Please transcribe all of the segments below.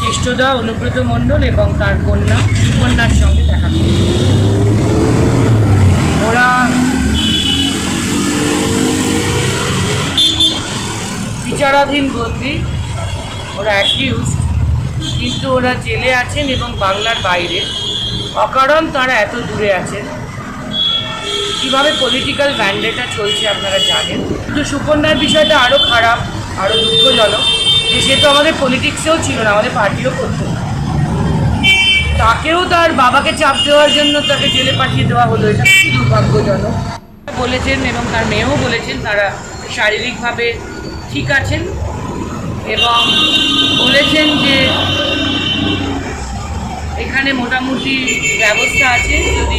কেষ্টদা অনুব্রত মণ্ডল এবং তার কন্যা সুকন্যার সঙ্গে দেখা ওরা বিচারাধীন বন্দি ওরা অ্যাকিউজ কিন্তু ওরা জেলে আছেন এবং বাংলার বাইরে। অকারণ তারা এত দূরে আছেন। কীভাবে পলিটিক্যাল ব্যান্ডেটা চলছে আপনারা জানেন। কিন্তু সুকন্যার বিষয়টা আরও খারাপ আরও দুঃখজনক। সে তো আমাদের পলিটিক্সেও ছিল না, আমাদের পার্টিও করতো তাকেও তার বাবাকে চাপ দেওয়ার জন্য তাকে জেলে পাঠিয়ে দেওয়া হলো, এটা খুবই দুর্ভাগ্যজনক। বলেছেন এবং তার মেয়েও বলেছেন তারা শারীরিকভাবে ঠিক আছেন এবং বলেছেন যে এখানে মোটামুটি ব্যবস্থা আছে, যদি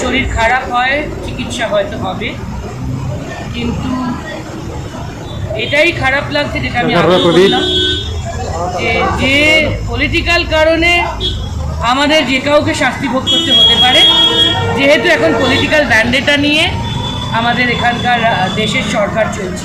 শরীর খারাপ হয়, চিকিৎসা হয়তো হবে। কিন্তু এটাই খারাপ লাগছে যেটা আমি আগে বললাম যে যে পলিটিক্যাল কারণে আমাদের যে কাউকে শাস্তি ভোগ করতে হতে পারে যেহেতু এখন পলিটিক্যাল ব্যান্ডেটা নিয়ে আমাদের এখানকার দেশের সরকার চলছে।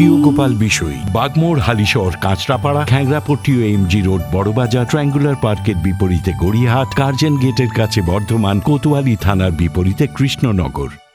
প্রিয় গোপাল বিষয়, বাগমোড়, হালিশহর, কাঁচরাপাড়া খ্যাংরাপট্টি ও এমজি রোড, বড়বাজার ট্রাঙ্গুলার পার্কের বিপরীতে গড়িয়াহাট, কার্জন গেটের কাছে বর্ধমান, কোতোয়ালি থানার বিপরীতে কৃষ্ণনগর।